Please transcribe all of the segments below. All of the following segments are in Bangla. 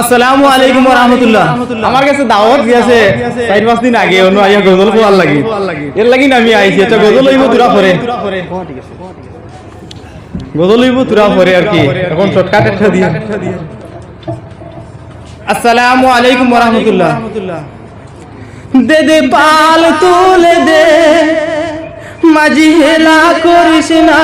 আসসালামু আলাইকুম রহমতুল্লাহ আমার কাছে দাওয়াত গেছে চার পাঁচ দিন আগে, অন্য আইয়া গজল পোয়ার লাগি। এর লাগি আমি আইছি, এটা গজল হইব তুরা পরে। গজল হইব তুরা পরে আর কি। এখন শর্টকাট একটা দিয়ে। আসসালামু আলাইকুম রহমতুল্লাহ দে দে পাল তুলে দে, মাঝি হেলা করিস না।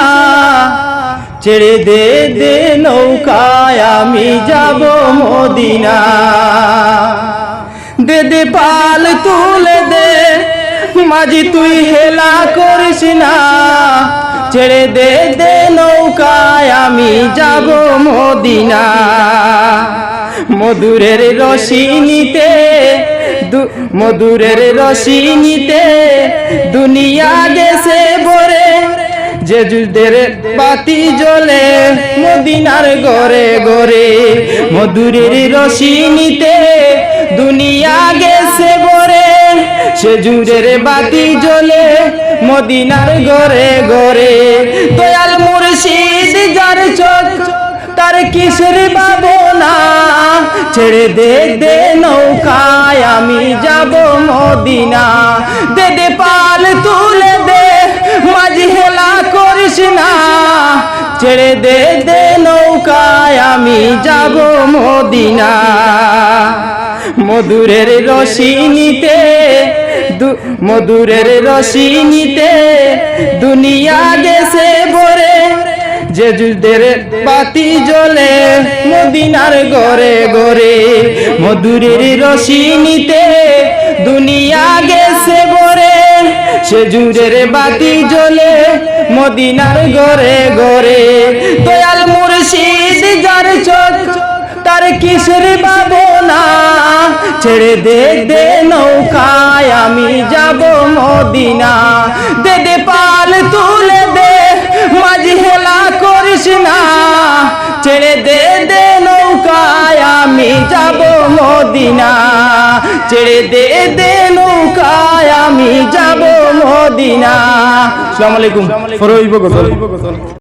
ছেড়ে দে দে নৌকায় আমি যাব মদিনা। দে দে পাল তুলে দে, মাঝি তুই হেলা করিস না। ছেড়ে দে দে নৌকায় আমি যাব মদিনা। মধুরের রশি নিতে মধুরের রশি নিতে দুনিয়া গেছে ভরে। যুদ্ধের বাতি জ্বলে, মদিনার গড়ে গড়ে মধুরের রশি নিতে দুনিয়া গেছে ভরে। সে জুড়ের বাতি জ্বলে, মদিনার গড়ে গড়ে দয়াল মুর্শিদ যার চোখ, তার কিসের ভাবনা ছেড়ে দে দে নৌকায় আমি যাব মদিনা। দে দে পাল ছেড়ে দে দে নৌকায় আমি যাব মদিনা। মধুরের রশি নিতে মধুরের রশি নিতে দুনিয়া গেছে ভরে। যুদ্ধের বাতি জ্বলে মদিনার গড়ে গড়ে মধুরের রশি নিতে দুনিয়া গেছে ভরে। সে জুড়ের বাতি জ্বলে মদিনার গড়ে গড়ে দয়াল মুর্শিদ যার চোখ, তার কিসের ভাবনা ছেড়ে দে দে নৌকায়, আমি যাব মদিনা। দে দে পাল তুলে দে, মাঝি হেলা করিস না। ছেড়ে দে দে নৌকায়, আমি যাব মদিনা। ছেড়ে দে দে নৌকায়, আমি যাব মদিনা। আসসালামু আলাইকুম। ফরইব গজল